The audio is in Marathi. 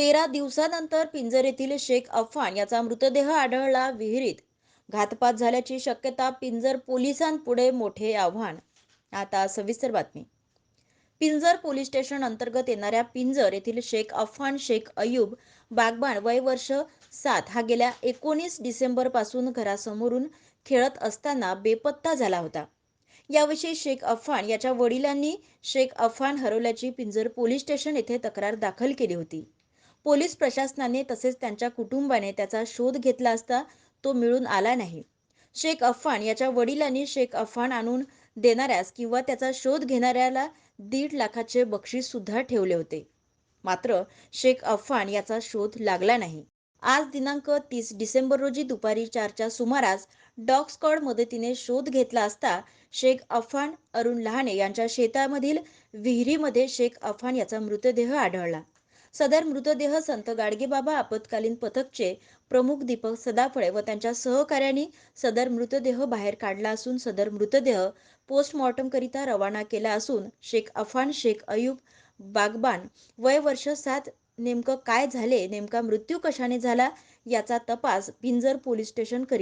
तेरा दिवसानंतर पिंजर येथील शेख अफान याचा मृतदेह आढळला विहिरीत. घातपात झाल्याची शक्यता पिंजर पोलिसांपुढे मोठे आव्हान. आता सविस्तर बातमी. पिंजर पोलीस स्टेशन अंतर्गत येणाऱ्या पिंजर येथील शेख अफान शेख अयूब बागबान वय वर्ष सात हा गेल्या एकोणीस डिसेंबरपासून घरासमोरून खेळत असताना बेपत्ता झाला होता. याविषयी शेख अफान याच्या वडिलांनी शेख अफान हरवल्याची पिंजर पोलीस स्टेशन येथे तक्रार दाखल केली होती. पोलीस प्रशासनाने तसेच त्यांच्या कुटुंबाने त्याचा शोध घेतला असता तो मिळून आला नाही. शेख अफान याच्या वडिलांनी शेख अफान आणून देणाऱ्यास किंवा त्याचा शोध घेणाऱ्याला दीड लाखाचे बक्षीस सुद्धा ठेवले होते. मात्र शेख अफान याचा शोध लागला नाही. आज दिनांक तीस डिसेंबर रोजी दुपारी चारच्या सुमारास डॉग स्कॉड मदतीने शोध घेतला असता शेख अफान अरुण लहाने यांच्या शेतामधील विहिरीमध्ये शेख अफान याचा मृतदेह आढळला. सदर मृतदेह संत गाडगेबाबा आपत्कालीन पथकचे प्रमुख दीपक सदाफळे व त्यांच्या सहकाऱ्यांनी सदर मृतदेह बाहेर काढला असून सदर मृतदेह पोस्टमॉर्टमकरिता रवाना केला असून शेख अफान शेख अयूब बागबान वय वर्ष सात नेमकं काय झाले नेमका मृत्यू कशाने झाला याचा तपास भिंजर पोलीस स्टेशन करीत